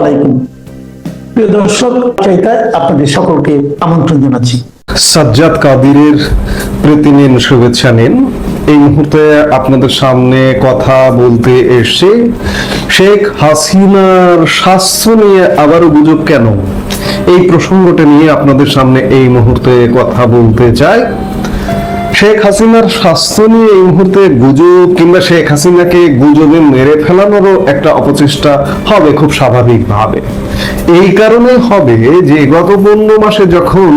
আলাইকুম। প্রিয় দর্শক চাইতায় আপনাদের সকলকে আমন্ত্রণ জানাচ্ছি। সাজ্জাদ কাদিরের শুভেচ্ছা নিন। এই মুহূর্তে আপনাদের সামনে কথা বলতে এসে শেখ হাসিনার স্বাস্থ্য নিয়ে আবারও গুজব কেন? এই প্রসঙ্গটা নিয়ে আপনাদের সামনে এই মুহূর্তে কথা বলতে চাই। শেখ হাসিনার স্বাস্থ্য নিয়ে এই মুহূর্তে গুজব কিংবা শেখ হাসিনাকে গুজবে মেরে ফেলানোরও একটা অপচেষ্টা হবে খুব স্বাভাবিকভাবে। এই কারণে হবে যে গত পনেরো মাসে যখন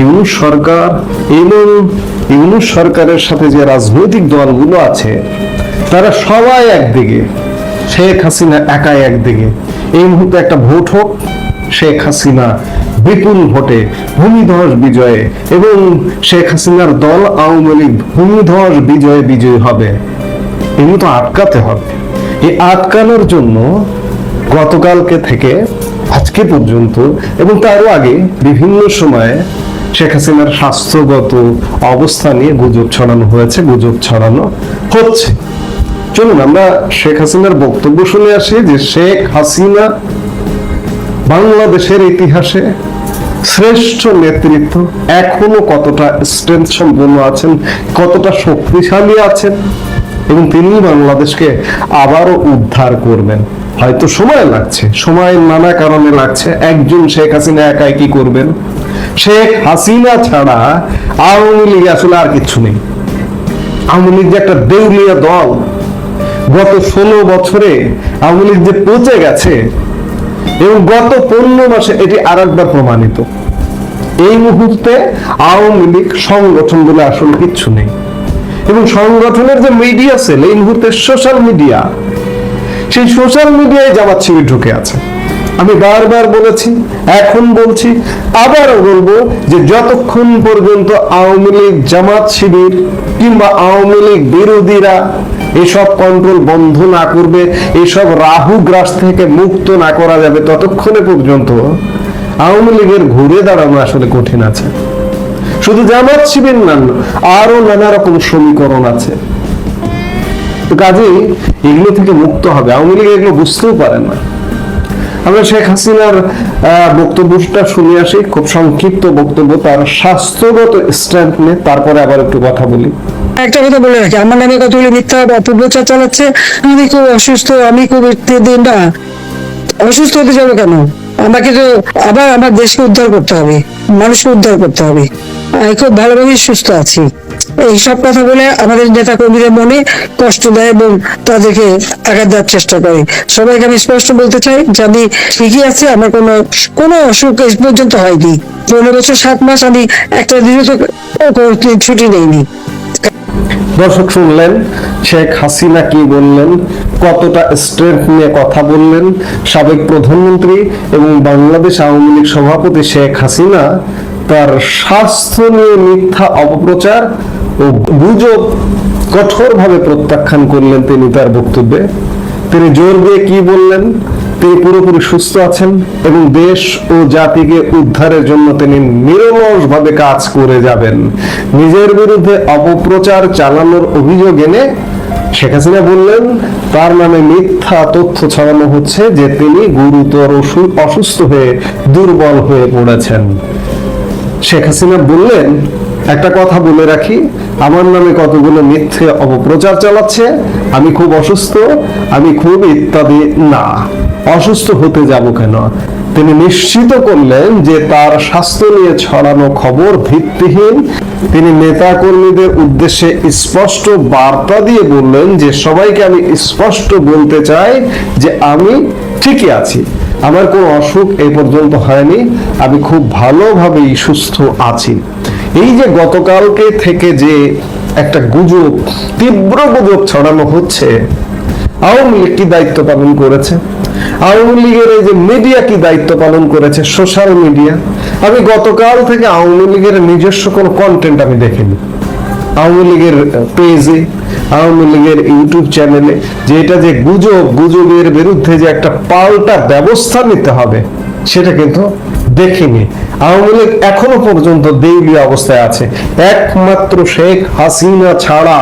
ইউনুস সরকার এবং ইউনুস সরকারের সাথে যে রাজনৈতিক দলগুলো আছে, তারা সবাই একদিকে, শেখ হাসিনা একাই একদিকে। এই মুহূর্তে একটা ভোট হোক শেখ হাসিনা বিপুল ভোটে ভূমিধস বিজয়ে এবং শেখ হাসিনার দল আওয়ামী লীগ ভূমিধস বিজয়ে বিজয়ী হবে। এগুলো তো আটকাতে হবে। এই আটকানোর জন্য গতকালকে থেকে, আজকে পর্যন্ত এবং তারও আগে বিভিন্ন সময়ে শেখ হাসিনার স্বাস্থ্যগত অবস্থা নিয়ে গুজব ছড়ানো হয়েছে, গুজব ছড়ানো হচ্ছে। চলুন আমরা শেখ হাসিনার বক্তব্য শুনে আসি যে শেখ হাসিনা বাংলাদেশের ইতিহাসে শ্রেষ্ঠ নেতৃত্ব এখনও কতটা স্ট্রেংথ সম্পন্ন আছেন, কতটা শক্তিশালী আছেন, এবং তিনি বাংলাদেশকে আবারও উদ্ধার করবেন। হয়তো সময় লাগছে সময় নানা কারণে লাগছে, একজন শেখ হাসিনা একাই কি করবেন? শেখ হাসিনা ছাড়া আওয়ামী লীগ আসলে আর কিছু নেই। আওয়ামী লীগ যে একটা দেউলিয়া দল, গত ষোলো বছরে আওয়ামী লীগ যে পচে গেছে এবং গত পনেরো মাসে এটি আর একবার প্রমাণিত। এই মুহূর্তে আওয়ামী লীগ সংগঠন বলে আসলে কিচ্ছু নেই। এবং সংগঠনের যে মিডিয়া সেল, এই মুহূর্তে সোশ্যাল মিডিয়া, সেই সোশ্যাল মিডিয়ায় জামাত শিবির ঢুকে আছে। আমি বারবার বলেছি, এখন বলছি, আবারও বলব যে যতক্ষণ পর্যন্ত আওয়ামী লীগ জামাত শিবির কিংবা আওয়ামী লীগ বিরোধীরা এসব কন্ট্রোল বন্ধ না করবে, এসব রাহু গ্রাস থেকে মুক্ত না করা যাবে ততক্ষণে পর্যন্ত আওয়ামী লীগের ঘুরে দাঁড়ানো আসলে কঠিন আছে। শুধু জামাত শিবির না আরও নানা রকম সমীকরণ আছে। তো কাজেই এগুলো থেকে মুক্ত হবে, আওয়ামী লীগ এগুলো বুঝতেও পারে না। আমরা শেখ হাসিনার বক্তব্যটা শুনে আসি, খুব সংক্ষিপ্ত বক্তব্য, তার স্বাস্থ্যগত স্ট্রেংথ নিয়ে, তারপরে আবার একটু কথা বলি। একটা কথা বলে রাখি, আমার নামে কতগুলি মিথ্যা অপপ্রচার চালাচ্ছে, আমি খুব অসুস্থ, আমি খুব দিন না অসুস্থ হতে যাব কেন? আমাকে তো আবার আমার দেশকে উদ্ধার করতে হবে, মানুষকে উদ্ধার করতে হবে। আমি খুব ভালোভাবেই সুস্থ আছি। এই সব কথা বলে আমাদের নেতা কর্মীদের মনে কষ্ট দেয় এবং তাদেরকে আঘাত দেওয়ার চেষ্টা করে। সবাইকে আমি স্পষ্ট বলতে চাই, যে আমি ঠিকই আছি, আমার কোনো কোনো অসুখ এই পর্যন্ত হয়নি। পনেরো বছর, সাত মাস আমি একটা দিনও তো ছুটি নেইনি। দর্শক শুনলেন, শেখ হাসিনা কি বললেন, কতটা স্ট্রেংথ নিয়ে কথা বললেন, সাবেক প্রধানমন্ত্রী এবং বাংলাদেশ আওয়ামী লীগ সভাপতি শেখ হাসিনা, তার স্বাস্থ্য নিয়ে মিথ্যা অপপ্রচার ও গুজব কঠোরভাবে প্রত্যাখ্যান করলেন তিনি তার বক্তব্যে। তিনি জোর দিয়ে কি বললেন? তিনি পুরোপুরি সুস্থ আছেন এবং দেশ ও জাতিকে উদ্ধারের জন্য তিনি নিরলস ভাবে কাজ করে যাবেন। নিজের বিরুদ্ধে অপপ্রচার চালানোর অভিযোগ এনে শেখ হাসিনা বললেন, তার নামে মিথ্যা তথ্য ছড়ানো হচ্ছে যে তিনি গুরুতর অসু- অসুস্থ হয়ে দুর্বল হয়ে পড়েছেন। শেখ হাসিনা বললেন, একটা কথা বলে রাখি, আমার নামে কতগুলো মিথ্যে অপপ্রচার চালাচ্ছে, আমি খুব অসুস্থ, আমি খুব ইত্যাদি না। অসুস্থ হতে যাব কেন? তিনি নিশ্চিত করলেন যে তার স্বাস্থ্য নিয়ে ছড়ানো খবর ভিত্তিহীন। তিনি নেতা কর্মীদের উদ্দেশ্যে স্পষ্ট বার্তা দিয়ে বললেন যে, সবাইকে আমি স্পষ্ট বলতে চাই যে আমি ঠিকই আছি। আমার কোনো অসুখ এই পর্যন্ত হয়নি। আমি খুব ভালোভাবেই সুস্থ আছি। এই যে গতকালকে থেকে যে একটা গুজব, তীব্র গুজব ছড়ানো হচ্ছে আওয়ামী লীগ কি দায়িত্ব পালন করেছে? আওয়ামী লীগের এই যে মিডিয়া কি দায়িত্ব পালন করেছে? সোশ্যাল মিডিয়া আমি গতকাল থেকে আওয়ামী লীগের নিজস্ব কোনো কন্টেন্ট আমি দেখিনি। আওয়ামী লীগের পেজে আওয়ামী লীগের ইউটিউব চ্যানেলে যে এটা যে গুজব, গুজবের বিরুদ্ধে যে একটা পাল্টা ব্যবস্থা নিতে হবে, সেটা কিন্তু দেখিনি। আওয়ামী লীগ এখনও পর্যন্ত দেউলিয়া অবস্থায় আছে। একমাত্র শেখ হাসিনা ছাড়া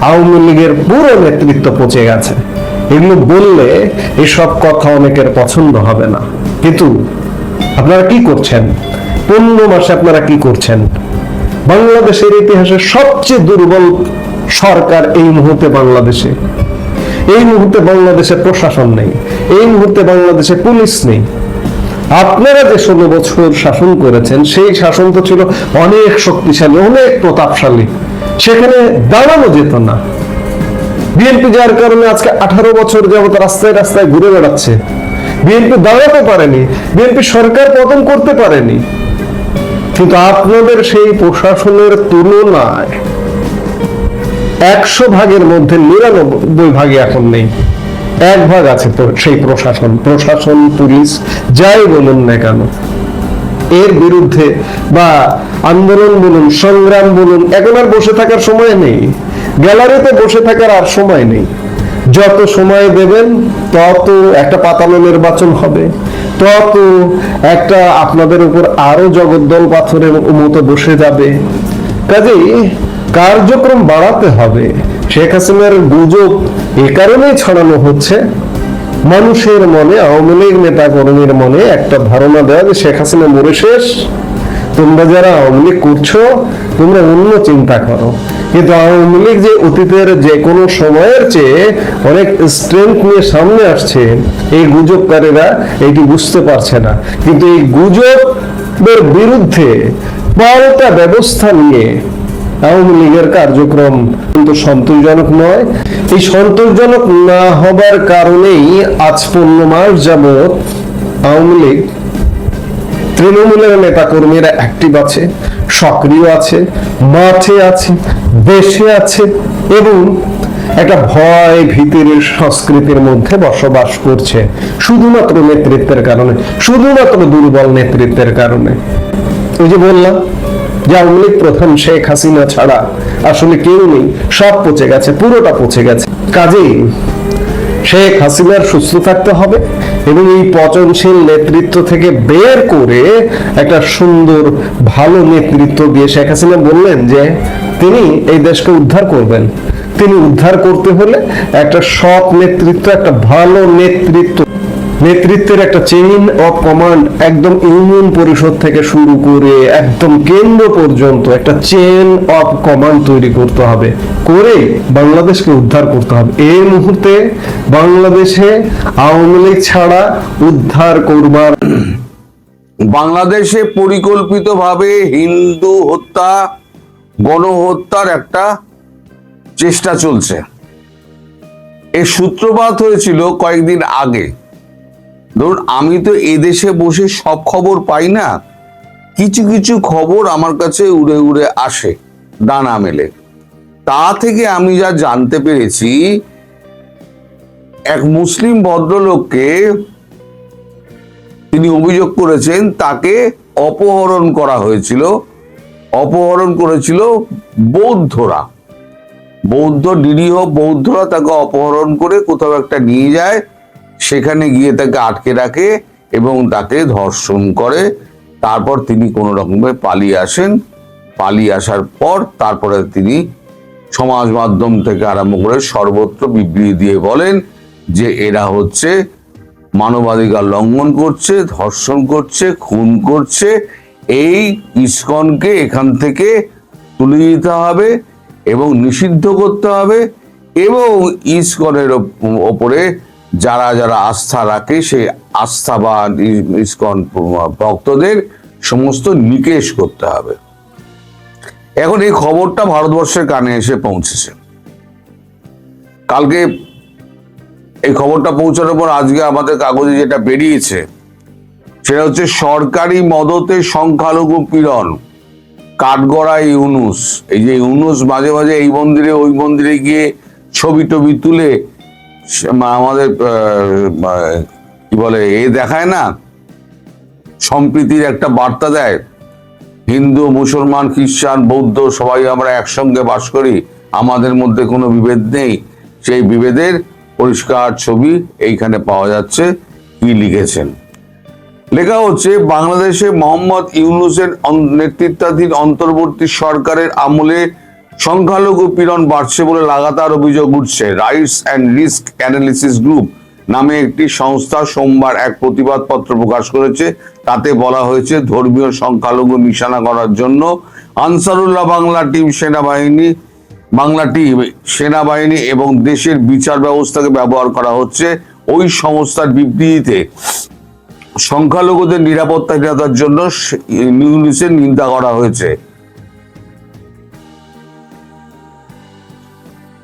আওয়ামী লীগের পুরো নেতৃত্ব পচে গেছে। এগুলো বললে এসব কথা অনেকের পছন্দ হবে না। কিন্তু আপনারা কি করছেন? পনেরো মাসে আপনারা কি করছেন? বাংলাদেশের ইতিহাসে সবচেয়ে দুর্বল সরকার এই মুহূর্তে বাংলাদেশে। এই মুহূর্তে বাংলাদেশে প্রশাসন নেই। এই মুহূর্তে বাংলাদেশে পুলিশ নেই। আপনারা যে ষোলো বছর শাসন করেছেন, সেই শাসন তো ছিল অনেক শক্তিশালী, অনেক প্রতাপশালী। সেখানে দাঁড়ানো যেত না। বিএনপি যার কারণে আজকে আঠারো বছর যাবত রাস্তায় রাস্তায় ঘুরে বেড়াচ্ছে। বিএনপি দাঁড়াতে পারেনি। বিএনপি সরকার পতন করতে পারেনি। কিন্তু আপনাদের সেই প্রশাসনের তুলনায় একশো ভাগের মধ্যে নিরানব্বই ভাগে এখন নেই। এক ভাগ আছে সেই প্রশাসন। প্রশাসন, পুলিশ, যাই বলুন না কেন। এর বিরুদ্ধে বা আন্দোলন বলুন, সংগ্রাম বলুন, এখন আর বসে থাকার সময় নেই। গ্যালারিতে বসে থাকার আর সময় নেই। যত সময় দেবেন, তত একটা পাতানো নির্বাচন হবে। তত একটা আপনাদের উপর আরও জগদ্দল পাথরের মতো বসে যাবে। কাজেই কার্যক্রম বাড়াতে হবে। শেখ হাসিনার গুজব এ কারণেই ছড়ানো হচ্ছে। মানুষের মনে, আওয়ামী লীগ নেতা কর্মীর মনে একটা ধারণা দেওয়া যে শেখ হাসিনা মরে শেষ। তোমরা যারা আওয়ামী লীগ করছ, তোমরা অন্য চিন্তা করো। কিন্তু আওয়ামী লীগ যে অতীতের যে কোনো সময়ের চেয়ে অনেক স্ট্রেংথ নিয়ে সামনে আসছে, এই গুজবকারীরা এটি বুঝতে পারছে না। কিন্তু এই গুজবের বিরুদ্ধে পাল্টা ব্যবস্থা নিয়ে আওয়ামী লীগের কার্যক্রম কিন্তু সন্তোষজনক নয়। এই সন্তোষজনক না হবার কারণেই আজ পনেরো মাস যাবৎ আওয়ামী লীগ তৃণমূলের নেতা কর্মীরা অ্যাক্টিভ আছে, সক্রিয় আছে, মাঠে আছে, দেশে আছে এবং একটা ভয় ভীতির সংস্কৃতির মধ্যে বসবাস করছে। শুধুমাত্র নেতৃত্বের কারণে, শুধুমাত্র দুর্বল নেতৃত্বের কারণে। ওই যে বললাম যে লীগ প্রধান শেখ হাসিনা ছাড়া আসলে কেউ নেই। সব পচে গেছে, পুরোটা পচে গেছে। কাজেই শেখ হাসিনার সুস্থ থাকতে হবে এবং এই পচনশীল নেতৃত্ব থেকে বের করে একটা সুন্দর, ভালো নেতৃত্ব দিয়ে শেখ হাসিনা বললেন যে, তিনি এই দেশকে উদ্ধার করবেন। তিনি উদ্ধার করতে হলে একটা সৎ নেতৃত্ব, একটা ভালো নেতৃত্ব নেতৃত্বের একটা চেইন অফ কমান্ড একদম ইউনিয়ন পরিষদ থেকে শুরু করে একদম কেন্দ্র পর্যন্ত একটা চেইন অফ কমান্ড তৈরি করতে হবে, করে বাংলাদেশকে উদ্ধার করতে হবে। এই মুহূর্তে বাংলাদেশে আওয়ামী লীগ ছাড়া উদ্ধার করবার বাংলাদেশে পরিকল্পিতভাবে হিন্দু হত্যা, গণহত্যার একটা চেষ্টা চলছে। এর সূত্রপাত হয়েছিল কয়েকদিন আগে। ধরুন, আমি তো এদেশে বসে সব খবর পাই না, কিছু কিছু খবর আমার কাছে উড়ে উড়ে আসে, ডানা মেলে। তা থেকে আমি যা জানতে পেরেছি, এক মুসলিম ভদ্রলোককে তিনি অভিযোগ করেছেন, তাকে অপহরণ করা হয়েছিল। অপহরণ করেছিল বৌদ্ধরা। বৌদ্ধ নিরীহ বৌদ্ধরা তাকে অপহরণ করে কোথাও একটা নিয়ে যায় সেখানে গিয়ে তাকে আটকে রাখে এবং তাকে ধর্ষণ করে। তারপর তিনি কোনো রকমে পালিয়ে আসেন। পালিয়ে আসার পর তারপরে তিনি সমাজ মাধ্যম থেকে আরম্ভ করে সর্বত্র বিবৃতি দিয়ে বলেন যে এরা হচ্ছে মানবাধিকার লঙ্ঘন করছে, ধর্ষণ করছে, খুন করছে। এই ইস্কনকে এখান থেকে তুলে দিতে হবে এবং নিষিদ্ধ করতে হবে এবং ইস্কনের ওপ- ওপরে যারা যারা আস্থা রাখে, সেই আস্থা বা ইস্কন ভক্তদের সমস্ত নিকেশ করতে হবে। এখন এই খবরটা ভারতবর্ষের কানে এসে পৌঁছেছে। কালকে এই খবরটা পৌঁছানোর পর আজকে আমাদের কাগজে যেটা বেরিয়েছে, সেটা হচ্ছে সরকারি মদতে সংখ্যালঘু পীড়ন, কাঠগড়া ইউনুস। এই যে ইউনুস মাঝে মাঝে এই মন্দিরে, ওই মন্দিরে গিয়ে ছবি টবি তুলে আমাদের কি বলে, এ দেখায় না, সম্প্রীতির একটা বার্তা দেয়। হিন্দু, মুসলমান, খ্রিস্টান, বৌদ্ধ, সবাই আমরা একসঙ্গে বাস করি, আমাদের মধ্যে কোনো বিভেদ নেই। সেই বিভেদের পরিষ্কার ছবি এইখানে পাওয়া যাচ্ছে, কি লিখেছেন? লেখা হচ্ছে, বাংলাদেশে মোহাম্মদ ইউনুসের নেতৃত্বাধীন অন্তর্বর্তী সরকারের আমলে সংখ্যালঘু পীড়ন বাড়ছে বলে লাগাতার অভিযোগ উঠছে। Rights and risk analysis group নামে একটি সংস্থা সোমবার এক প্রতিবাদপত্র প্রকাশ করেছে। তাতে বলা হয়েছে, ধর্মীয় সংখ্যালঘু নিশানা করার জন্য আনসারুল্লাহ বাংলা টিম সেনাবাহিনী, বাংলা টিম সেনাবাহিনী এবং দেশের বিচার ব্যবস্থাকে ব্যবহার করা হচ্ছে ওই সংস্থার বিবৃতিতে। সংখ্যালঘুদের নিরাপত্তাহীনতার জন্য ইউনিসের নিন্দা করা হয়েছে।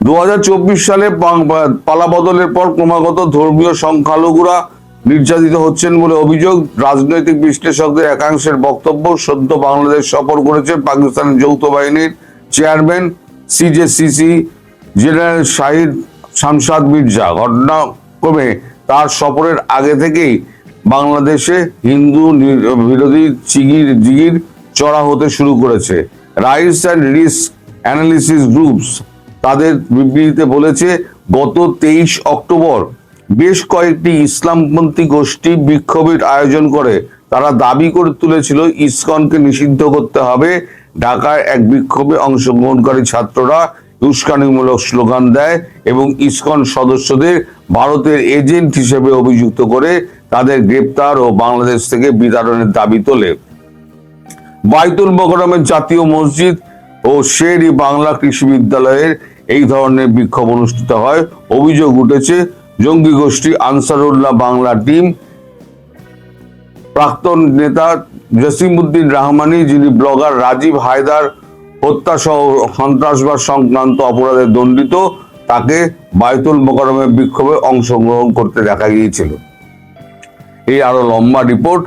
দু হাজার চব্বিশ সালে পাং- পালা বদলের পর ক্রমাগত ধর্মীয় সংখ্যালঘুরা নির্যাতিত হচ্ছেন বলে অভিযোগ। রাজনৈতিক বিশ্লেষকদের একাংশের বক্তব্য সদ্য বাংলাদেশ সফর করেছে পাকিস্তানের যৌথ বাহিনীর chairman CJCSC general Shahid Shamshad Mirza. ঘটনাক্রমে তার সফরের আগে থেকেই বাংলাদেশে হিন্দু বিরোধী চিগির জিগির চড়া হতে শুরু করেছে। Rights and risk analysis groups তাদের বিবৃতিতে বলেছে, গত তেইশ অক্টোবর বেশ কয়েকটি ইসলামপন্থী গোষ্ঠী বিক্ষোভের আয়োজন করে। তারা দাবি করে তুলেছিল, ইসকনকে নিষিদ্ধ করতে হবে। ঢাকায় এক বিক্ষোভে অংশগ্রহণকারী ছাত্ররা উস্কানিমূলক স্লোগান দেয় এবং ইসকন সদস্যদের ভারতের এজেন্ট হিসেবে অভিযুক্ত করে তাদের গ্রেপ্তার ও বাংলাদেশ থেকে বিতাড়নের দাবি তোলে। বাইতুল মোকরমের জাতীয় মসজিদ ও শেরি বাংলা কৃষি বিদ্যালয়ের এই ধরনের বিক্ষোভ অনুষ্ঠিত হয়। অভিযোগ উঠেছে, জঙ্গি গোষ্ঠী আনসারুল্লাহ বাংলা টিম, প্রাক্তন নেতা জসিমউদ্দিন রহমানি, যিনি ব্লগার রাজীব হায়দার হত্যা সহ সন্ত্রাসবাদ সংক্রান্ত অপরাধে দণ্ডিত, তাকে বায়তুল মোকরমের বিক্ষোভে অংশগ্রহণ করতে দেখা গিয়েছিল। এই আরও লম্বা রিপোর্ট,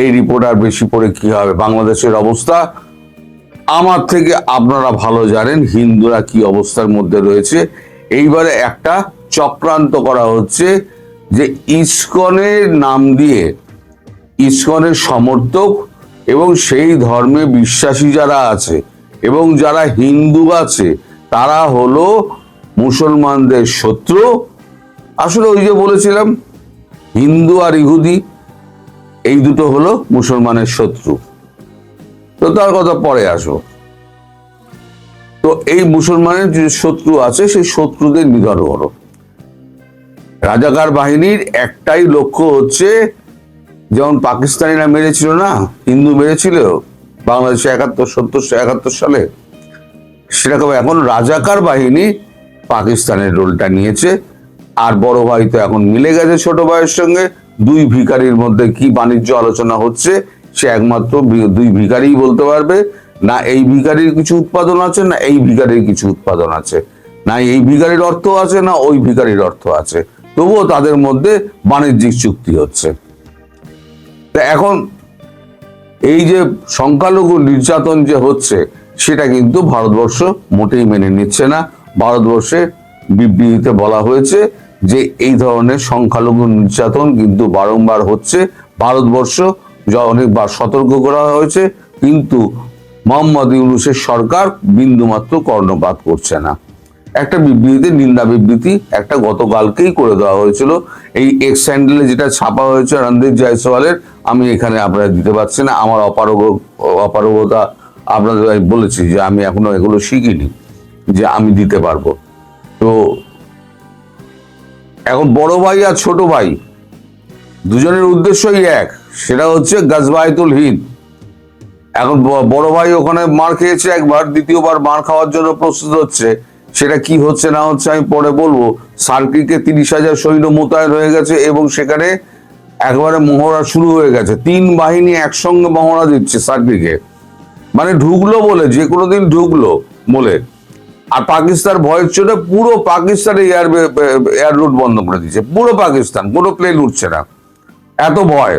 এই রিপোর্ট আর বেশি পড়ে কি হবে? বাংলাদেশের অবস্থা আমার থেকে আপনারা ভালো জানেন হিন্দুরা কি অবস্থার মধ্যে রয়েছে। এইবারে একটা চক্রান্ত করা হচ্ছে যে ইস্কনের নাম দিয়ে ইস্কনের সমর্থক এবং সেই ধর্মে বিশ্বাসী যারা আছে এবং যারা হিন্দু আছে, তারা হলো মুসলমানদের শত্রু। আসলে ওই যে বলেছিলাম, হিন্দু আর ইহুদি, এই দুটো হলো মুসলমানের শত্রু। তো তার কথা পরে আসব তো এই মুসলমানের যে শত্রু আছে, সেই শত্রুদের নিধন করো। রাজাকার বাহিনীর একটাই লক্ষ্য হচ্ছে, যেমন পাকিস্তানিরা মেরেছিল না, হিন্দু মেরেছিল, বাংলাদেশে একাত্তর, সত্তর, একাত্তর সালে, সেরকম এখন রাজাকার বাহিনী পাকিস্তানের রোলটা নিয়েছে। আর বড় ভাই তো এখন মিলে গেছে ছোট ভাইয়ের সঙ্গে। দুই ভিখারির মধ্যে কি বাণিজ্য আলোচনা হচ্ছে সে একমাত্র দুই ভিখারি বলতে পারবে, না এই ভিখারির কিছু উৎপাদন আছে, না এই ভিখারির কিছু উৎপাদন আছে। না এই ভিখারির অর্থ আছে, না ওই ভিখারির অর্থ আছে। তবুও তাদের মধ্যে বাণিজ্যিক চুক্তি হচ্ছে। তা এখন এই যে সংখ্যালঘু নির্যাতন যে হচ্ছে, সেটা কিন্তু ভারতবর্ষ মোটেই মেনে নিচ্ছে না। ভারতবর্ষে বিবৃতিতে বলা হয়েছে যে এই ধরনের সংখ্যালঘু নির্যাতন কিন্তু বারংবার হচ্ছে। ভারতবর্ষ অনেকবার সতর্ক করা হয়েছে, কিন্তু মোহাম্মদ ইউনুসের সরকার বিন্দুমাত্র কর্ণপাত করছে না। একটা বিবৃতি নিন্দা বিবৃতি একটা গতকালকেই করে দেওয়া হয়েছিল। এই এক্স স্যান্ডেলে যেটা ছাপা হয়েছে রণদীপ জয়সওয়ালের, আমি এখানে আপনারা দিতে পারছি না। আমার অপারগ, অপারগতা আপনাদের আমি বলেছি যে আমি এখনও এগুলো শিখিনি, যে আমি দিতে পারব। তো এখন বড় ভাই আর ছোট ভাই, দুজনের উদ্দেশ্যই এক। সেটা হচ্ছে গাজবায়তুল হিন্দ। এখন বড় ভাই ওখানে মার খেয়েছে একবার, দ্বিতীয়বার মার খাওয়ার জন্য প্রস্তুত হচ্ছে। সেটা কি হচ্ছে না হচ্ছে আমি পরে বলব। সার্কিকে তিরিশ হাজার সৈন্য মোতায়েন হয়ে গেছে এবং সেখানে একবারে মহড়া শুরু হয়ে গেছে। তিন বাহিনী একসঙ্গে মহড়া দিচ্ছে সার্কিকে। মানে ঢুকলো বলে, যে কোনো দিন ঢুকলো বলে। আর পাকিস্তান ভয়ের জন্য পুরো পাকিস্তানে এয়ার এয়ার রুট বন্ধ করে দিচ্ছে পুরো পাকিস্তান, কোনো প্লেন উঠছে না। এত ভয়।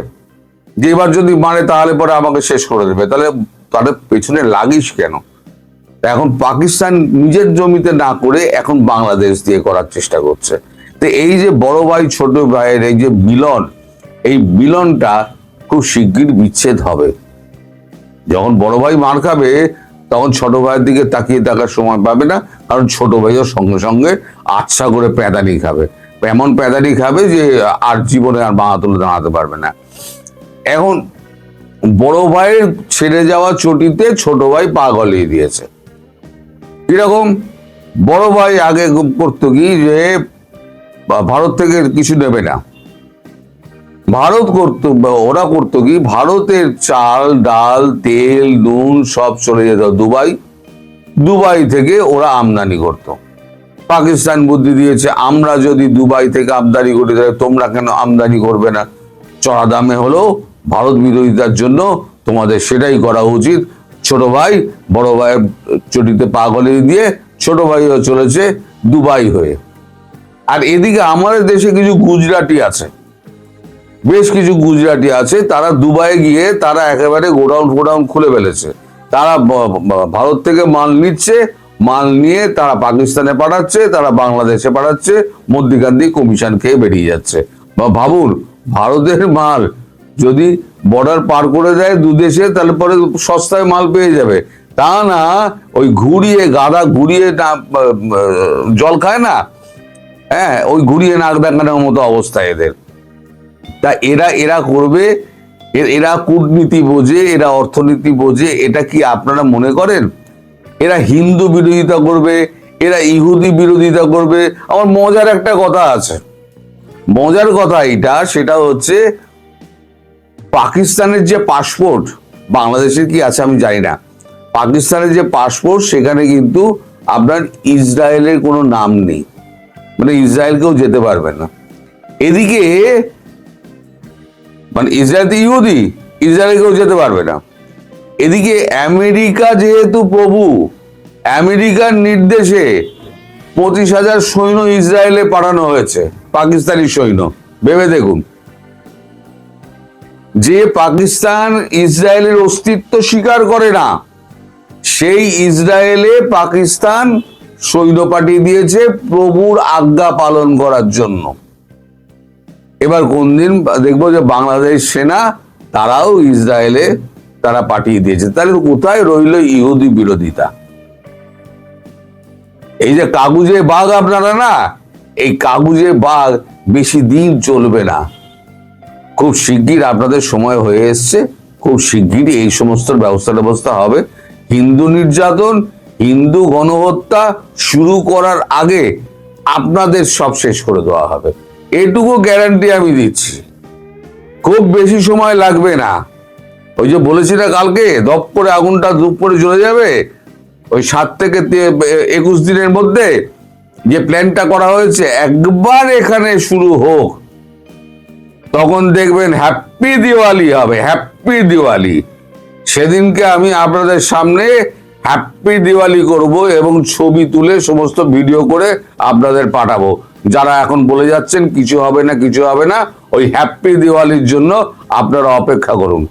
যে এবার যদি মারে তাহলে পরে আমাকে শেষ করে দেবে। তাহলে তাদের পেছনে লাগিস কেন? এখন পাকিস্তান নিজের জমিতে না করে এখন বাংলাদেশ দিয়ে করার চেষ্টা করছে। তো এই যে বড় ভাই, ছোট ভাইয়ের এই যে মিলন, এই মিলনটা খুব শিগগির বিচ্ছেদ হবে। যখন বড় ভাই মার খাবে, তখন ছোট ভাইয়ের দিকে তাকিয়ে থাকার সময় পাবে না, কারণ ছোট ভাইও সঙ্গে সঙ্গে আচ্ছা করে প্যাদানি খাবে। এমন প্যাদানি খাবে যে আর জীবনে আর মা তুলে দাঁড়াতে পারবে না। এখন বড় ভাইয়ের ছেড়ে যাওয়া চটিতে ছোট ভাই পা গলিয়ে দিয়েছে। কীরকম? বড় ভাই আগে করতো কি যে ভারত থেকে কিছু নেবে না। ভারত করতো ওরা করতো কি, ভারতের চাল, ডাল, তেল, নুন সব চলে যেত দুবাই। দুবাই থেকে ওরা আমদানি করত। পাকিস্তান বুদ্ধি দিয়েছে, আমরা যদি দুবাই থেকে আমদানি করি, তাহলে তোমরা কেন আমদানি করবে না? চড়া দামে হলো ভারত বিরোধিতার জন্য তোমাদের সেটাই করা উচিত। ছোট ভাই, বড় ভাইয়ের চটিতে পা গলিয়ে দিয়ে ছোট ভাইও চলেছে দুবাই হয়ে। আর এদিকে আমাদের দেশে কিছু গুজরাটি আছে। বেশ কিছু গুজরাটি আছে, তারা দুবাই গিয়ে তারা একেবারে গোডাউন ফোডাউন খুলে ফেলেছে। তারা ভারত থেকে মাল নিচ্ছে, মাল নিয়ে তারা পাকিস্তানে পাঠাচ্ছে, তারা বাংলাদেশে পাঠাচ্ছে, মধ্যিখান কমিশন খেয়ে বেরিয়ে যাচ্ছে। বা ভাবুন, ভারতের মাল যদি বর্ডার পার করে দেয় দু দেশে, তাহলে পরে সস্তায় মাল পেয়ে যাবে। তা না, ওই ঘুরিয়ে গাদা ঘুরিয়ে না জল খায় না? হ্যাঁ ওই ঘুরিয়ে নাক দেখানোর মতো অবস্থা এদের। তা এরা এরা করবে এরা কূটনীতি বোঝে, এরা অর্থনীতি বোঝে, এটা কি আপনারা মনে করেন? এরা হিন্দু বিরোধিতা করবে, এরা ইহুদি বিরোধিতা করবে, আমার মজার একটা কথা আছে। মজার কথা এটা সেটা হচ্ছে পাকিস্তানের যে পাসপোর্ট, বাংলাদেশের কি আছে আমি জানি না। পাকিস্তানের যে পাসপোর্ট, সেখানে কিন্তু আপনার ইসরায়েলের কোনো নাম নেই। মানে ইসরায়েলকেও যেতে পারবেন না। এদিকে মানে ইসরায়েল তো ইহুদি ইসরায়েলে কেউ যেতে পারবে না। এদিকে, আমেরিকা যেহেতু প্রভু, আমেরিকার নির্দেশে পঁচিশ হাজার সৈন্য ইসরায়েলে পাঠানো হয়েছে, পাকিস্তানি সৈন্য। ভেবে দেখুন। যে পাকিস্তান ইসরায়েলের অস্তিত্ব স্বীকার করে না, সেই ইসরায়েলে পাকিস্তান সৈন্য পাঠিয়ে দিয়েছে প্রভুর আজ্ঞা পালন করার জন্য। এবার কোন দিন দেখব যে বাংলাদেশ সেনা, তারাও ইসরায়েলে তারা পাঠিয়ে দিয়েছে। তাহলে কোথায় রইল ইহুদি বিরোধিতা? এই যে কাগুজে বাঘ আপনারা না, এই কাগুজে বাঘ বেশি দিন চলবে না। খুব শিগগির আপনাদের সময় হয়ে এসছে। খুব শিগগিরই এই সমস্ত ব্যবস্থা ব্যবস্থা হবে। হিন্দু নির্যাতন, হিন্দু গণহত্যা শুরু করার আগে আপনাদের সব শেষ করে দেওয়া হবে। এটুকু গ্যারান্টি আমি দিচ্ছি। খুব বেশি সময় লাগবে না। ওই যে বলেছি না কালকে দপ করে আগুনটা ধূপ করে চলে যাবে। ওই সাত থেকে একুশ দিনের মধ্যে যে প্ল্যানটা করা হয়েছে, একবার এখানে শুরু হোক। তখন দেখবেন হ্যাপি দিওয়ালি হবে হ্যাপি দিওয়ালি। সেদিনকে আমি আপনাদের সামনে হ্যাপি দিওয়ালি করব এবং ছবি তুলে সমস্ত ভিডিও করে আপনাদের পাঠাবো। যারা এখন বলে যাচ্ছেন, কিছু হবে না, কিছু হবে না, ওই হ্যাপি দিওয়ালির জন্য আপনারা অপেক্ষা করুন।